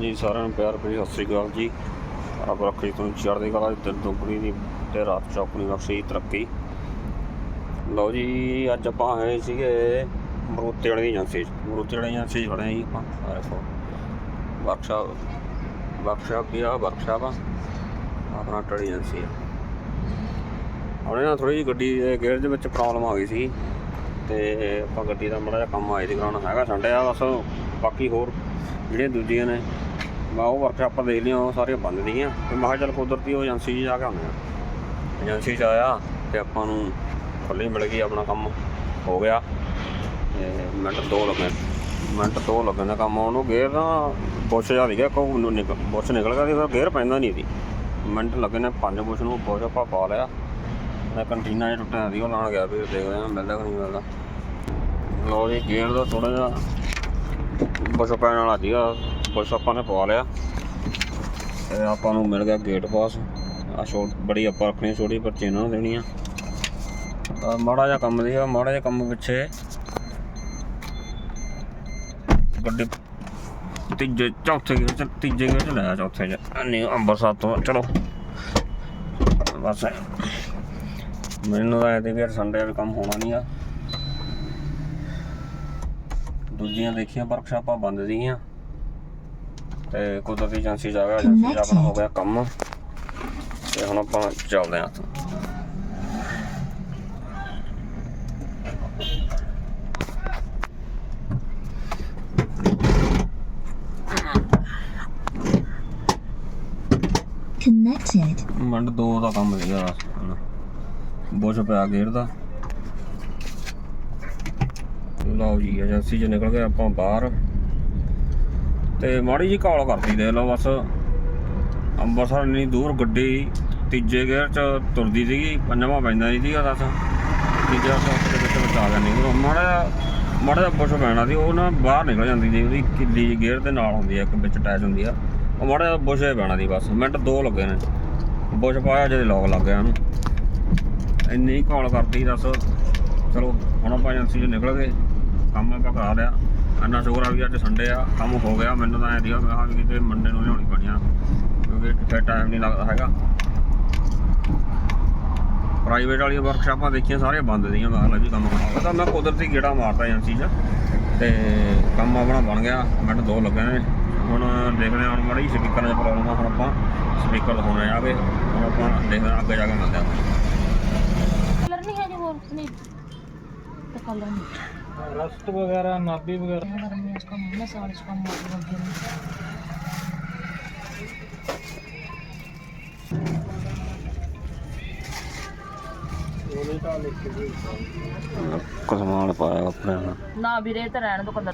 ਜੀ ਸਾਰਿਆਂ ਨੂੰ ਪਿਆਰ ਭਰੀ ਸਤਿ ਸ੍ਰੀ ਅਕਾਲ ਜੀ। ਆਪ ਰੱਖੀ ਤੋਂ ਚੜ੍ਹਦੀ ਕਲਾ ਦੀ ਦਿਨ ਦੁਗਣੀ ਦੀ ਤੇ ਰਾਤ ਚੌਕਣੀ ਬਖਸ਼ੀ ਤਰੱਕੀ। ਲਓ ਜੀ, ਅੱਜ ਆਪਾਂ ਆਏ ਸੀਗੇ ਮਰੂਤੇ ਵਾਲੀ ਏਜੰਸੀ 'ਚ। ਮਰੂਤੇ ਵਾਲੀ ਏਜੰਸੀ 'ਚ ਖੜੇ ਜੀ ਆਪਾਂ ਆਹ ਦੇਖੋ। ਵਰਕਸ਼ਾਪ ਵਰਕਸ਼ਾਪ ਕੀ ਆ ਵਰਕਸ਼ਾਪ ਆ। ਆਪਣਾ ਟੜੀ ਏਜੰਸੀ ਆ। ਉਹਨੇ ਨਾ ਥੋੜੀ ਜਿਹੀ ਗੱਡੀ ਦੇ ਗੇਅਰ ਦੇ ਵਿੱਚ ਪ੍ਰੋਬਲਮ ਆ ਗਈ ਸੀ। ਤੇ ਆਪਾਂ ਗੱਡੀ ਦਾ ਮਾੜਾ ਜਿਹਾ ਕੰਮ ਆਏ ਦੀ ਕਰਾਉਣਾ ਹੈਗਾ, ਸੰਡੇ ਆ ਬਸ। ਬਾਕੀ ਹੋਰ ਜਿਹੜੀਆਂ ਦੂਜੀਆਂ ਨੇ ਮੈਂ ਉਹ ਵਰਕਸ਼ਾਪਾਂ ਦੇਖ ਲਈਆਂ ਉਹ ਸਾਰੀਆਂ ਬੰਦ ਦੀਆਂ ਤੇ ਮੈਂ ਕਿਹਾ ਚੱਲ ਕੁਦਰਤੀ ਉਹ ਏਜੰਸੀ 'ਚ ਜਾ ਕੇ ਆਉਂਦੇ ਆ। ਏਜੰਸੀ 'ਚ ਆਇਆ ਤੇ ਆਪਾਂ ਨੂੰ ਖੁੱਲੀ ਮਿਲ ਗਈ ਆਪਣਾ ਕੰਮ। ਹੋ ਗਿਆ। ਤੇ ਮਿੰਟ ਦੋ ਲੱਗੇ। ਮਿੰਟ ਦੋ ਲੱਗਣ ਦਾ ਕੰਮ ਉਹਨੂੰ ਗੇਅਰ ਨਾ ਬੁੱਸ਼ ਜਾ ਗਿਆ ਕੋ ਨੂੰ ਨਿਕਲ ਬੁੱਸ਼ ਨਿਕਲ ਗਿਆ ਤੇ ਫਿਰ ਗੇਅਰ ਪੈਂਦਾ ਨਹੀਂ ਸੀ। ਮਿੰਟ ਲੱਗੇ ਨੇ, ਪੰਜ ਬੁੱਸ਼ ਨੂੰ ਬੁੱਸ਼ ਆਪਾਂ ਪਾ ਲਿਆ। ਮੈਂ ਕੰਟੀਨਾ ਜਿਹਾ ਟੁੱਟਿਆ ਸੀ, ਉਹ ਲਾਣ ਗਿਆ ਵੀ ਦੇਖਦੇ ਹਾਂ ਮਿਲਦਾ ਕਿ ਨਹੀਂ ਮਿਲਦਾ। ਲੋ ਜੀ, ਗੇਅਰ ਦਾ ਥੋੜਾ ਜਿਹਾ ਬੁੱਸ਼ ਪੈਣ ਵਾਲਾ ਸੀਗਾ। ਬੁੱਸ਼ ਆਪਾਂ ਨੇ ਪਵਾ ਲਿਆ। ਤੇ ਆਪਾਂ ਨੂੰ ਮਿਲ ਗਿਆ ਗੇਟ ਪਾਸ ਆ ਛੋਟ ਬੜੀ ਆਪਾਂ ਰੱਖਣੀ ਛੋਟੀ, ਪਰ ਚੇਨਾਂ ਨੂੰ ਦੇਣੀ ਆ ਮਾੜਾ ਜਿਹਾ ਕੰਮ ਸੀਗਾ ਮਾੜਾ ਜਿਹਾ ਕੰਮ ਪਿੱਛੇ। ਗੱਡੀ ਤੀਜੇ, ਚੌਥੇ ਗੇੜ ਚ ਤੀਜੇ ਗੇੜ ਚ ਲਾਇਆ ਚੌਥੇ ਚ। ਨਹੀਂ, ਅੰਬਰਸਰ ਤੋਂ, ਚਲੋ। ਬਸ ਮੈਨੂੰ ਤਾਂ ਇਹਦੇ ਵੀ ਸੰਡੇ ਵੀ ਕੰਮ ਹੋਣਾ ਨਹੀਂ ਆ। ਦੂਜੀਆਂ ਦੇਖੀਆਂ ਵਰਕਸ਼ਾਪਾਂ ਬੰਦ ਸੀਗੀਆਂ। ਤੇ ਕੁਦਰਤੀ ਏਜੰਸੀ ਜਾ ਗਿਆ ਏਜੰਸੀ ਆਪਣਾ ਹੋ ਗਿਆ ਕੰਮ ਤੇ ਹੁਣ ਆਪਾਂ ਚੱਲਦੇ ਹਾਂ Connected. ਮੰਡ ਦੋ ਦਾ ਕੰਮ ਹੁਣ ਬੁੱਝ ਪਿਆ ਗੇਰ ਦਾ ਲਓ ਜੀ ਏਜੰਸੀ ਚ ਨਿਕਲ ਗਏ ਆਪਾਂ ਬਾਹਰ ਤੇ ਮਾੜੀ ਜੀ ਕਾਲ ਕਰਦੀ ਦੇ ਲਓ ਬਸ। ਅੰਮ੍ਰਿਤਸਰ ਇੰਨੀ ਦੂਰ ਗੱਡੀ ਤੀਜੇ ਗੇਅਰ ਚ ਤੁਰਦੀ ਸੀਗੀ ਪੰਜਵਾਂ ਪੈਂਦਾ ਨਹੀਂ ਸੀਗਾ ਦੱਸ। ਤੀਜੇ ਸੌਕ ਦੇ ਵਿੱਚ ਬਚਾ ਗਿਆ ਉਹ ਮਾੜਾ ਜਿਹਾ- ਮਾੜਾ ਦਾ ਬੁੱਝ ਪੈਣਾ ਸੀ, ਉਹ ਨਾ ਬਾਹਰ ਨਿਕਲ ਜਾਂਦੀ ਸੀ, ਉਹਦੀ ਕਿੱਲੀ ਗੇਅਰ ਦੇ ਨਾਲ ਹੁੰਦੀ ਆ, ਇੱਕ ਵਿੱਚ ਅਟੈਚ ਹੁੰਦੀ ਆ। ਉਹ ਮਾੜਾ ਜਿਹਾ ਬੁੱਝ ਪੈਣਾ ਸੀ ਬਸ, ਮਿੰਟ ਦੋ ਲੱਗੇ ਨੇ। ਬੁੱਝ ਪਾਇਆ ਜਦੇ ਲੋਕ ਲੱਗ ਗਿਆ ਉਹਨੂੰ। ਇੰਨੀ ਕਾਲ ਕਰਦੀ ਦੱਸ। ਚਲੋ, ਹੁਣ ਆਪਾਂ ਏਜੰਸੀ 'ਚ ਨਿਕਲ ਗਏ। ਕੰਮ ਆਪਾਂ ਕਰਾ ਲਿਆ। ਇੰਨਾ ਸ਼ੁਕਰ ਆ ਵੀ ਅੱਜ ਸੰਡੇ ਆ, ਕੰਮ ਹੋ ਗਿਆ। ਮੈਨੂੰ ਤਾਂ ਐਂ ਸੀਗਾ, ਮੈਂ ਕਿਹਾ ਵੀ ਕਿਤੇ ਮੰਡੇ ਨੂੰ ਲਿਆਉਣੀ ਪੜੀਆਂ ਕਿਉਂਕਿ ਫਿਰ ਟਾਈਮ ਨਹੀਂ ਲੱਗਦਾ ਹੈਗਾ। ਪ੍ਰਾਈਵੇਟ ਵਾਲੀਆਂ ਵਰਕਸ਼ਾਪਾਂ ਦੇਖੀਆਂ, ਸਾਰੀਆਂ ਬੰਦ ਸੀਗੀਆਂ। ਮੈਂ ਕਿਹਾ ਲੈ ਵੀ ਕੰਮ ਕਰਾਉਂਗਾ ਤਾਂ ਮੈਂ ਕੁਦਰਤੀ ਗੇੜਾ ਮਾਰਦਾ ਏਜੰਸੀ 'ਚ ਤੇ ਕੰਮ ਆਪਣਾ ਬਣ ਗਿਆ। ਮਿੰਟ ਦੋ ਲੱਗੇ ਨੇ। ਹੁਣ ਦੇਖਦੇ ਹਾਂ, ਹੁਣ ਮਾੜੀ ਸਪੀਕਰ ਦੀ ਪ੍ਰੋਬਲਮ ਆ। ਹੁਣ ਆਪਾਂ ਸਪੀਕਰ ਦਿਖਾਉਣੇ ਆਗੇ ਹੁਣ ਆਪਾਂ ਦੇਖਦੇ ਹਾਂ, ਅੱਗੇ ਜਾ ਕੇ ਮਿਲਦੇ ਹਾਂ ਕਲਰ ਨਹੀਂ ਹੈ ਜੀ ਹੋਰ, ਨਹੀਂ। ਕਲਰ ਨਹੀਂ ਰਸਟ ਵਗੈਰਾ ਨਾਭੀ ਵਗੈਰਾ ਗਰਮੀਆਂ ਚ ਕੰਮ ਮੈਂ ਸਾਲ ਚ ਕੰਮ ਆਉਂਦੇ ਲੱਗੇ ਨੇ ਕਸਮਾਨ ਪਾਇਆ ਆਪਣੇ ਨਾਲ ਨਾ ਵੀਰੇ ਤੇ ਰਹਿਣ ਦੋ ਕਲਰ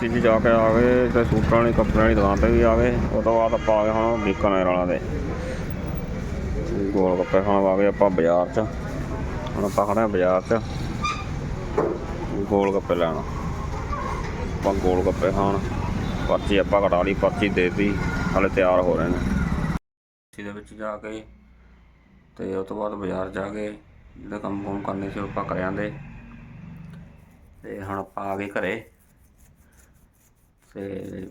ਦੀ ਵੈਰਾਈਟੀ ਵੀ ਜਾ ਕੇ ਆ ਗਏ ਤੇ ਸੂਟਾਂ ਵਾਲੀ, ਕੱਪੜਿਆਂ ਵਾਲੀ ਦੁਕਾਨ ਤੇ ਵੀ ਆ ਗਏ ਉਹ ਤੋਂ ਬਾਅਦ ਆਪਾਂ ਆ ਗਏ ਹੁਣ ਬੀਕਾਨੇਰ ਵਾਲਾ ਦੇ। ਗੋਲ ਗੱਪੇ ਖਾਣ ਆ ਗਏ ਆਪਾਂ ਬਾਜ਼ਾਰ 'ਚ। ਹੁਣ ਆਪਾਂ ਖੜੇ ਬਾਜ਼ਾਰ 'ਚ। ਗੋਲ ਗੱਪੇ ਲੈਣ। ਆਪਾਂ ਗੋਲ ਗੱਪੇ ਖਾਣ। ਪਰਚੀ ਆਪਾਂ ਕਟਾ ਲਈ, ਪਰਚੀ ਦੇ ਦਿੱਤੀ। ਹਾਲੇ ਤਿਆਰ ਹੋ ਰਹੇ ਨੇ। ਦੇ ਵਿੱਚ ਜਾ ਕੇ ਤੇ ਉਸ ਤੋਂ ਬਾਅਦ ਬਾਜ਼ਾਰ ਜਾ ਕੇ ਜਿਹੜੇ ਕੰਮ ਕੁਮ ਕਰਨੇ ਸੀ ਉਹ ਆਪਾਂ ਕਰ ਆਂਦੇ ਤੇ ਹੁਣ ਆਪਾਂ ਆ ਗਏ ਘਰੇ। ਤੇ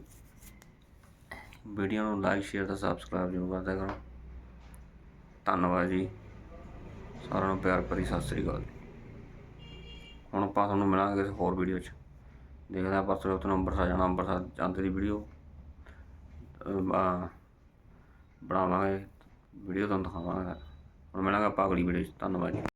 ਵੀਡੀਓ ਨੂੰ ਲਾਈਕ ਸ਼ੇਅਰ ਤੇ ਸਬਸਕ੍ਰਾਈਬ ਜ਼ਰੂਰ ਕਰਦਿਆ ਕਰੋ। ਧੰਨਵਾਦ ਜੀ। ਸਾਰਿਆਂ ਨੂੰ ਪਿਆਰ ਭਰੀ ਸਤਿ ਸ੍ਰੀ ਅਕਾਲ ਹੁਣ ਆਪਾਂ ਤੁਹਾਨੂੰ ਮਿਲਾਂਗੇ ਕਿਸੇ ਹੋਰ ਵੀਡੀਓ 'ਚ। ਦੇਖਦੇ ਹਾਂ ਪਰਸੋਂ ਚੌਥ ਅੰਮ੍ਰਿਤਸਰ ਜਾਣਾ, ਅੰਮ੍ਰਿਤਸਰ ਜਾਂਦੇ ਦੀ ਵੀਡੀਓ। ਬਣਾਵਾਂਗੇ, ਵੀਡੀਓ ਤੁਹਾਨੂੰ ਦਿਖਾਵਾਂਗੇ। ਹੁਣ ਮਿਲਾਂਗੇ ਆਪਾਂ ਅਗਲੀ ਵੀਡੀਓ 'ਚ। ਧੰਨਵਾਦ ਜੀ।